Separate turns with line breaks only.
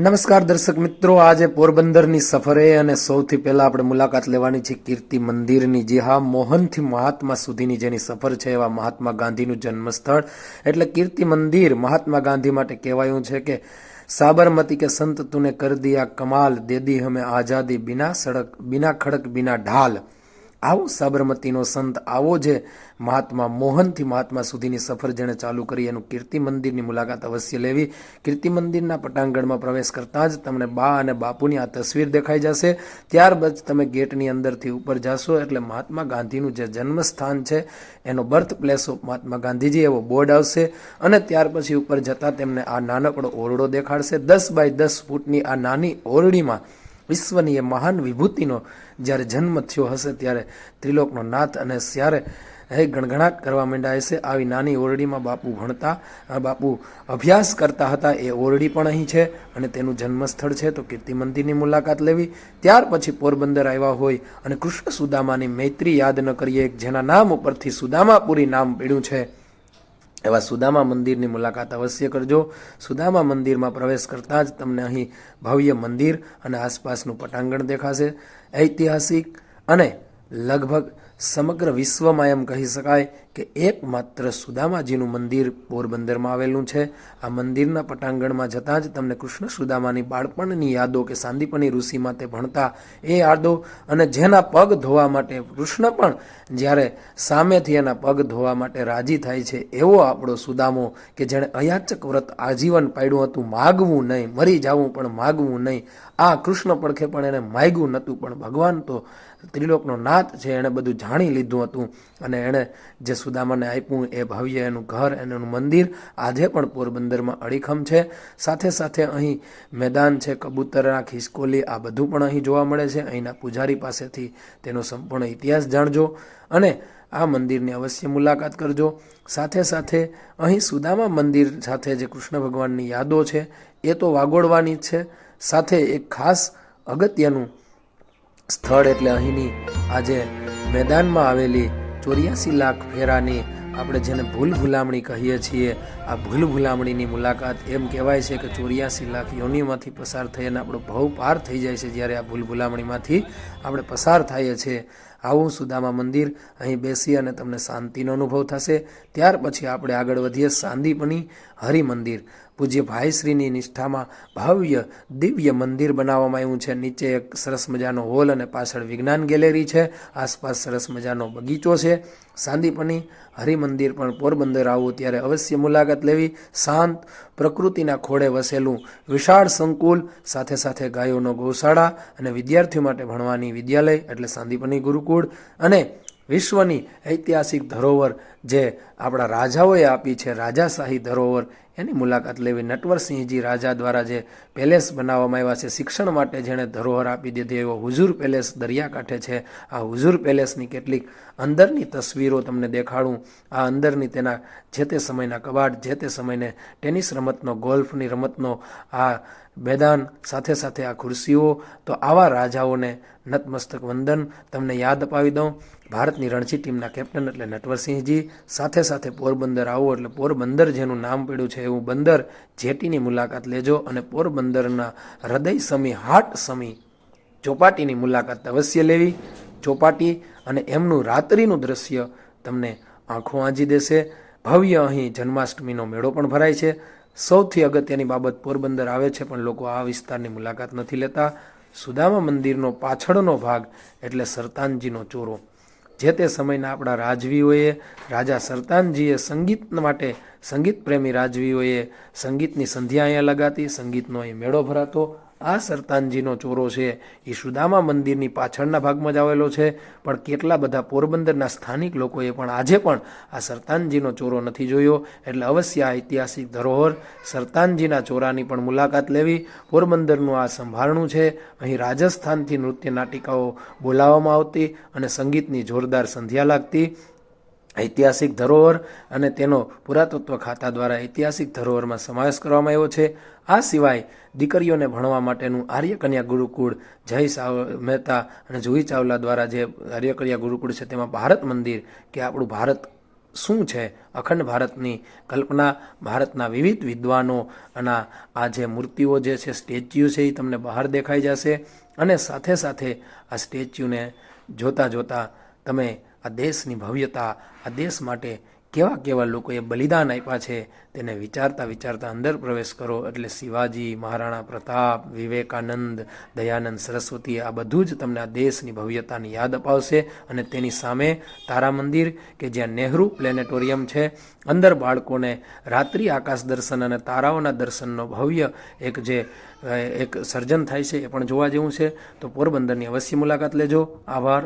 નમસ્કાર દર્શક મિત્રો, આજે પોરબંદરની સફરે અને સૌથી પહેલાં આપણે મુલાકાત લેવાની છે કીર્તિ મંદિરની, જે હા મોહનથી મહાત્મા સુધીની જેની સફર છે એવા મહાત્મા ગાંધીનું જન્મસ્થળ. એટલે કીર્તિ મંદિર મહાત્મા ગાંધી માટે કહેવાયું છે કે સાબરમતી કે સંત તુને કર દિયા કમાલ દેદી હમે આઝાદી, બિના સડક, બિના ખડક, બિના ઢાલ. આવો સાબરમતીનો સંત, આવો જે મહાત્મા મોહનથી મહાત્મા સુધીની સફર જેણે ચાલુ કરી એનું કીર્તિ મંદિરની મુલાકાત અવશ્ય લેવી. કીર્તિ મંદિરના પટાંગણમાં પ્રવેશ કરતાં જ તમને બા અને બાપુની આ તસવીર દેખાઈ જશે. ત્યારબાદ તમે ગેટની અંદરથી ઉપર જાશો એટલે મહાત્મા ગાંધીનું જે જન્મસ્થાન છે, એનો birth place of Mahatma Gandhiji એવો બોર્ડ આવશે અને ત્યાર પછી ઉપર જતાં તેમને આ નાનકડો ઓરડો દેખાડશે. દસ બાય દસ ફૂટની આ નાની ઓરડીમાં વિશ્વની એ મહાન વિભૂતિનો જ્યારે જન્મ થયો હશે ત્યારે ત્રિલોકનો નાથ અને ત્યારે હે ગણગણાટ કરવા માંડ્યા હશે. આવી નાની ઓરડીમાં બાપુ ભણતા બાપુ અભ્યાસ કરતા હતા. એ ઓરડી પણ અહીં છે અને તેનું જન્મસ્થળ છે. તો કીર્તિ મંદિરની મુલાકાત લેવી. ત્યાર પછી પોરબંદર આવ્યા હોય અને કૃષ્ણ સુદામાની મૈત્રી યાદ ન કરીએ, જેના નામ ઉપરથી સુદામાપુરી નામ પીડ્યું છે. એવા સુદામા મંદિરની મુલાકાત અવશ્ય કરજો. સુદામા મંદિરમાં પ્રવેશ કરતાં જ તમને અહીં ભવ્ય મંદિર અને આસપાસનું પટાંગણ દેખાશે. ઐતિહાસિક અને લગભગ સમગ્ર વિશ્વમાં એમ કહી શકાય કે એકમાત્ર સુદામાજીનું મંદિર પોરબંદરમાં આવેલું છે. આ મંદિરના પટાંગણમાં જતાં જ તમને કૃષ્ણ સુદામાની બાળપણની યાદો કે સાંદીપની ઋષિમાં તે ભણતા એ યાદો અને જેના પગ ધોવા માટે કૃષ્ણ પણ જ્યારે સામેથી એના પગ ધોવા માટે રાજી થાય છે, એવો આપણો સુદામો કે જેણે અયાચક વ્રત આજીવન પાડ્યું હતું, માગવું નહીં, મરી જવું પણ માગવું નહીં. આ કૃષ્ણ પડખે પણ એને માગ્યું નહોતું, પણ ભગવાન તો ત્રિલોકનો નાથ છે, એણે બધું જાણી લીધું હતું અને એણે જે સુદામાને આપ્યું, એ ભવ્ય એનું ઘર એનું મંદિર, આજે પણ પોરબંદરમાં અડીખમ છે. સાથે સાથે અહીં મેદાન છે, કબૂતરના ખિસકોલી, આ બધું પણ અહીં જોવા મળે છે. અહીંના પૂજારી પાસેથી તેનો સંપૂર્ણ ઇતિહાસ જાણજો અને આ મંદિરની અવશ્ય મુલાકાત કરજો. સાથે સાથે અહીં સુદામા મંદિર સાથે જે કૃષ્ણ ભગવાનની યાદો છે, એ તો વાગોળવાની જ છે. સાથે એક ખાસ અગત્યનું સ્થળ એટલે અહીંની આજે મેદાનમાં આવેલી ચોર્યાસી લાખ ફેરાની આપણે જેને ભૂલ ભૂલામણી કહીએ છીએ, આ ભૂલ ભૂલામણીની મુલાકાત એમ કહેવાય છે કે ચોર્યાસી લાખ યોનિમાંથી પસાર થઈ અને આપણો ભાવ પાર થઈ જાય છે જ્યારે આ ભૂલ ભૂલામણીમાંથી આપણે પસાર થઈએ છીએ. આવું સુદામા મંદિર અહીં બેસી અને તમને શાંતિનો અનુભવ થશે. ત્યાર પછી આપણે આગળ વધીએ સાંદીપની હરિ મંદિર પૂજ્ય ભાઈશ્રીની નિષ્ઠામાં ભવ્ય દિવ્ય મંદિર બનાવવામાં આવ્યું છે. નીચે એક સરસ મજાનો હોલ અને પાછળ વિજ્ઞાન ગેલેરી છે. આસપાસ સરસ મજાનો બગીચો છે. સાંદીપની હરિમંદિર પણ પોરબંદર આવું ત્યારે અવશ્ય મુલાકાત લેવી. શાંત પ્રકૃતિના ખોળે વસેલું વિશાળ સંકુલ, સાથે સાથે ગાયોનો ગૌશાળા અને વિદ્યાર્થીઓ માટે ભણવાની વિદ્યાલય એટલે સાંદીપની ગુરુકુળ અને વિશ્વની ઐતિહાસિક ધરોહર જે આપણા રાજાઓએ આપી છે. રાજાશાહી ધરોહર એની મુલાકાત લેવી નટવરસિંહજી રાજા દ્વારા જે પેલેસ બનાવવામાં આવ્યા છે, શિક્ષણ માટે જેણે ધરોહર આપી દીધી એવો હુઝુર પેલેસ દરિયાકાંઠે છે. આ હુઝુર પેલેસની કેટલીક અંદરની તસવીરો તમને દેખાડું. આ અંદરની તેના જે તે સમયના કબાટ, જે તે સમયને ટેનિસ રમતનો, ગોલ્ફની રમતનો, આ મેદાન સાથે સાથે આ ખુરશીઓ. તો આવા રાજાઓને નતમસ્તક વંદન તમને યાદ અપાવી દઉં. ભારતની રણજી ટીમના કેપ્ટન એટલે નટવરસિંહજી સાથે સાથે પોરબંદર આવો એટલે પોરબંદર જેનું નામ પડ્યું છે એવું બંદર જેટીની મુલાકાત લેજો અને પોરબંદરના હૃદય સમી હાટ સમી ચોપાટીની મુલાકાત અવશ્ય લેવી. ચોપાટી અને એમનું રાત્રિનું દ્રશ્ય તમને આંખો આંજી દેશે. ભવ્ય અહીં જન્માષ્ટમીનો મેળો પણ ભરાય છે. સૌથી અગત્યની બાબત પોરબંદર આવે છે, પણ લોકો આ વિસ્તારની મુલાકાત નથી લેતા. સુદામા મંદિરનો પાછળનો ભાગ એટલે સરતાનજીનો ચોરો. જે તે સમયના આપણા રાજવીઓએ, રાજા સરતાનજીએ સંગીત માટે સંગીત પ્રેમી રાજવીઓએ સંગીતની સંધ્યા અહીંયા લગાતી, સંગીતનો અહીં મેળો ભરાતો આ સરતાનજીનો ચોરો છે. એ સુદામા મંદિરની પાછળના ભાગમાં જ આવેલો છે. પણ કેટલા બધા પોરબંદરના સ્થાનિક લોકોએ પણ આજે પણ આ સરતાનજીનો ચોરો નથી જોયો. એટલે અવશ્ય આ ઐતિહાસિક ધરોહર સરતાનજીના ચોરાની પણ મુલાકાત લેવી. પોરબંદરનું આ સંભારણું છે. અહીં રાજસ્થાનથી નૃત્ય નાટિકાઓ બોલાવવામાં આવતી અને સંગીતની જોરદાર સંધ્યા લાગતી. ઐતિહાસિક ધરોહર અને તેનો પુરાતત્વ ખાતા દ્વારા ઐતિહાસિક ધરોહરમાં સમાવેશ કરવામાં આવ્યો છે. આ સિવાય દીકરીઓને ભણવા માટેનું આર્યકન્યા ગુરુકુળ, જય સાવ, મહેતા અને જુહી ચાવલા દ્વારા જે આર્યકન્યા ગુરુકુળ છે તેમાં ભારત મંદિર કે આપણું ભારત શું છે? અખંડ ભારતની કલ્પના, ભારતના વિવિધ વિદ્વાનો અને આ જે મૂર્તિઓ જે છે, સ્ટેચ્યુ છે એ તમને બહાર દેખાઈ જશે. અને સાથે સાથે આ સ્ટેચ્યુને જોતાં જોતાં તમે આ દેશની ભવ્યતા, આ દેશ માટે કેવા કેવા લોકોએ બલિદાન આપ્યા છે તેને વિચારતા વિચારતા અંદર પ્રવેશ કરો. એટલે શિવાજી, મહારાણા પ્રતાપ, વિવેકાનંદ, દયાનંદ સરસ્વતી આ બધું જ તમને આ દેશની ભવ્યતાની યાદ અપાવશે અને તેની સામે તારા મંદિર કે જ્યાં નહેરુ પ્લેનેટોરિયમ છે, અંદર બાળકોને રાત્રિ આકાશ દર્શન અને તારાઓના દર્શનનો ભવ્ય એક જે એક સર્જન થાય છે એ પણ જોવા જેવું છે. તો પોરબંદરની અવશ્ય મુલાકાત લેજો. આભાર.